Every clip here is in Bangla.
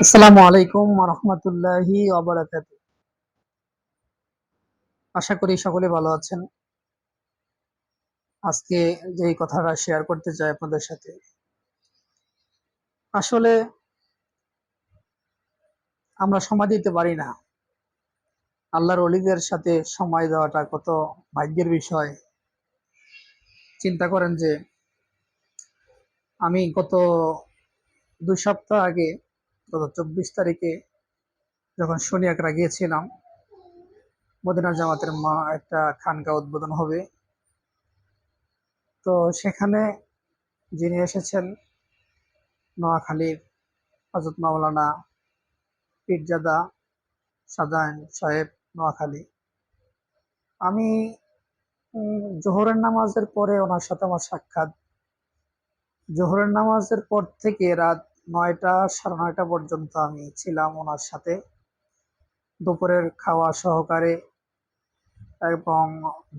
আসসালামু আলাইকুম রহমতুল্লাহি আশা করি সকলে ভালো আছেন। আজকে যে কথাটা শেয়ার করতে চাই আপনাদের সাথে, আসলে আমরা সময় দিতে পারি না। আল্লাহর অলিদের সাথে সময় দেওয়াটা কত ভাগ্যের বিষয়। চিন্তা করেন যে, আমি গত দুই সপ্তাহ আগে গত চব্বিশ তারিখে যখন শনি আকরা গিয়েছিলাম মদিনা জামাতের মা একটা খানকা উদ্বোধন হবে। তো সেখানে যিনি এসেছেন, নোয়াখালীর হজরত মাওলানা পীরজাদা সাদান সাহেব নোয়াখালী। আমি জোহরের নামাজের পরে ওনার সাথে আমার সাক্ষাৎ। জোহরের নামাজের পর থেকে রাত নয়টা সাড়ে নয়টা পর্যন্ত আমি ছিলাম ওনার সাথে। দুপুরের খাওয়া সহকারে এবং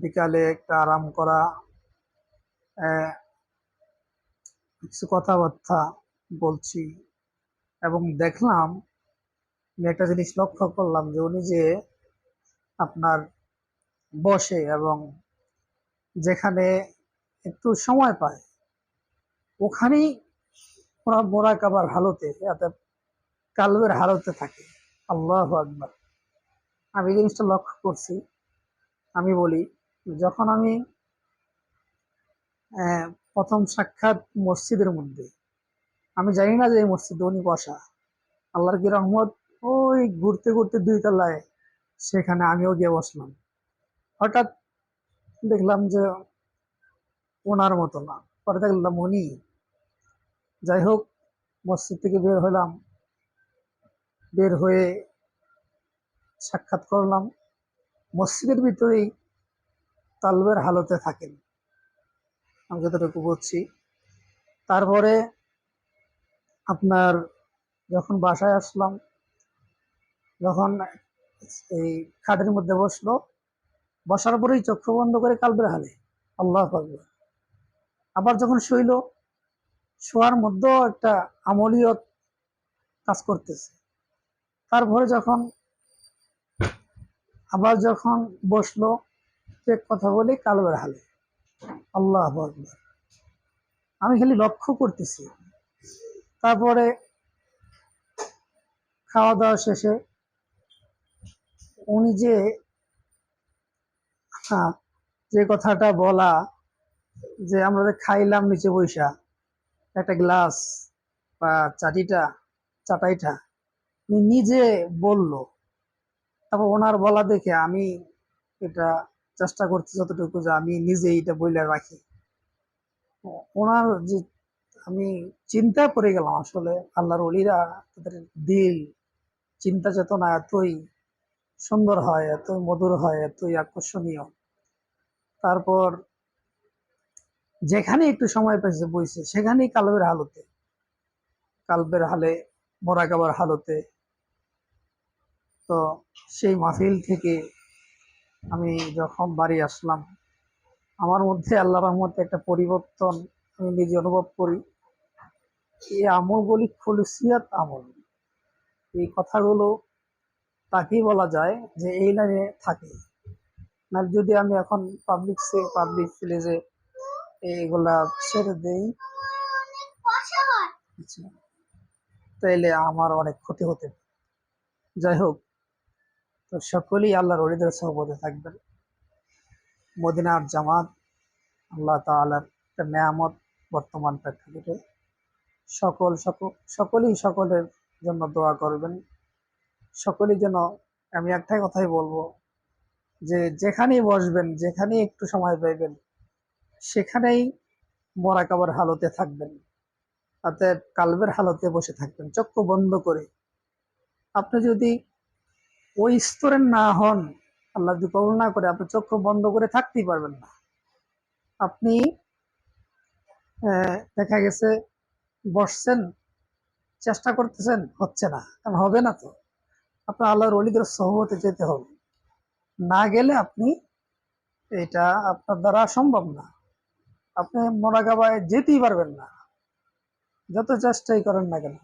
বিকালে একটা আরাম করা কিছু কথাবার্তা বলছি এবং দেখলাম, আমি একটা জিনিস লক্ষ্য করলাম যে উনি যে আপনার বসে এবং যেখানে একটু সময় পায়, ওখানেই ওরা মোরাকাবার হালতে অর্থাৎ কালবের হালতে থাকে। আল্লাহ আকবার। আমি জিনিসটা লক্ষ্য করছি, আমি বলি, যখন আমি প্রথম সাক্ষাৎ মসজিদের মধ্যে, আমি জানি না যে এই মসজিদে উনি বসা। আল্লাহর কি রহমত? ওই ঘুরতে ঘুরতে দুই তলায় সেখানে আমিও গিয়ে বসলাম। হঠাৎ দেখলাম যে ওনার মতো না। পরে দেখলাম উনি যাই হোক, মসজিদ থেকে বের হলাম। বের হয়ে সাক্ষাৎ করলাম, মসজিদের ভিতরেই তালবের হালতে থাকেন। আমি যতটুকু বলছি তারপরে আপনার যখন বাসায় আসলাম, যখন এই খাটের মধ্যে বসল, বসার পরেই চক্ষু বন্ধ করে কালবের হালে, আল্লাহ আবার যখন শুইল শোয়ার মধ্যেও একটা আমলীয়ত কাজ করতেছে। তারপরে যখন আবার যখন বসল এক কথা বলে কালবের হালে আল্লাহ আমি খালি লক্ষ্য করতেছি। তারপরে খাওয়া দাওয়া শেষে উনি যে হ্যাঁ, যে কথাটা বলা যে আমরা খাইলাম নিচে বৈশা একটা গ্লাস বা চাটিটা চাটাইটা নিজে বলল। তারপর ওনার বলা দেখে আমি এটা চেষ্টা করছি যতটুকু যে আমি নিজে এটা বইলে রাখি। ওনার যে আমি চিন্তায় করে গেলাম আসলে আল্লাহর অলিরা তাদের দিল, চিন্তা চেতনা এতই সুন্দর হয়, এতই মধুর হয়, এতই আকর্ষণীয়। তারপর যেখানে একটু সময় পেয়েছে বইছে, সেখানেই কালবের হালতে। কালবের হালে মোরাকাবার হালতে। তো সেই মাহফিল থেকে আমি যখন বাড়ি আসলাম, আমার মধ্যে আল্লাহ রহমতে একটা পরিবর্তন আমি নিজে অনুভব করি। এই আমল বলি খুলসিয়াত আমল। এই কথাগুলো তাকেই বলা যায় যে এই লাইনে থাকে। না যদি আমি এখন পাবলিক সে পাবলিক প্লেসে এইগুলা ছেড়ে দেই। আচ্ছা, তাইলে আমার অনেক ক্ষতি হতে যাই হোক তো সকলেই আল্লাহর অলিদের সহবতে থাকবেন। মদিনার জামাত আল্লাহ তাআলার একটা নেয়ামত বর্তমান প্রেক্ষাপটে। সকল সকল সকলেই সকলের জন্য দোয়া করবেন। সকলেই যেন আমি একটাই কথাই বলব যে যেখানেই বসবেন যেখানেই একটু সময় পাইবেন সেখানেই মরাকাবার হালতে থাকবেন। অর্থাৎ কালবের হালতে বসে থাকবেন, চক্ষু বন্ধ করে। আপনি যদি ওই স্তরের না হন, আল্লাহ যদি কবুল না করে, আপনি চক্ষু বন্ধ করে থাকতেই পারবেন না। আপনি দেখা গেছে বসছেন, চেষ্টা করতেছেন, হচ্ছে না, কারণ হবে না তো। আপনার আল্লাহর অলিদের সহবতে যেতে হবে। না গেলে আপনি, এটা আপনার দ্বারা সম্ভব না। আপনি মোরাগাবায় যেতেই পারবেন না। যত চেষ্টাই করেন না কেন,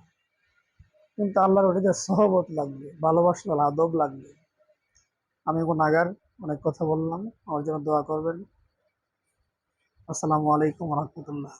কিন্তু আল্লাহর ওটিতে সহবত লাগবে, ভালোবাসা আদব লাগবে। আমি গুণাগার অনেক কথা বললাম, আমার জন্য দোয়া করবেন। আসসালামু আলাইকুম রহমতুল্লাহ।